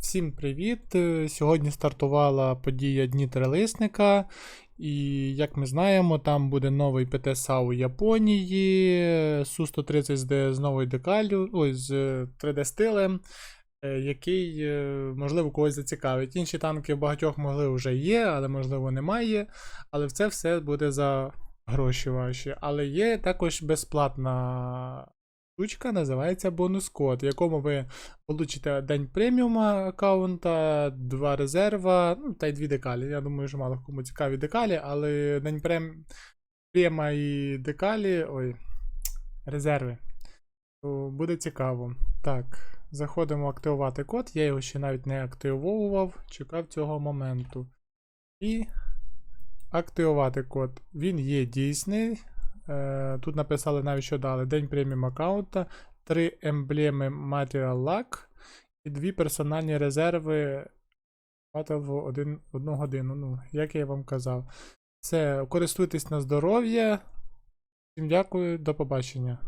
Всім привіт! Е, Сьогодні стартувала подія Дні Трилисника, і як ми знаємо, там буде новий ПТ-САУ у Японії, Су-130 з, новою декалю, ой, з 3D-стилем, е, який, е, можливо, когось зацікавить. Інші танки багатьох, можливо, вже є, але можливо немає. Але це все буде за гроші ваші. Але є також безплатна штучка, називається бонус код, в якому ви получите день преміума аккаунта, два резерва, ну та й дві декалі. Я думаю, що мало кому цікаві декалі, але день прем... према і декалі. Ой, резерви. То буде цікаво. Так, заходимо активувати код. Я його ще навіть не активовував, чекав цього моменту. І активувати код. Він є дійсний. Е, Тут написали навіть що дали. День преміум аккаунта, три емблеми Material Luck і дві персональні резерви в один, одну годину. Ну, як я вам казав. це користуйтесь на здоров'я. Всім дякую, до побачення.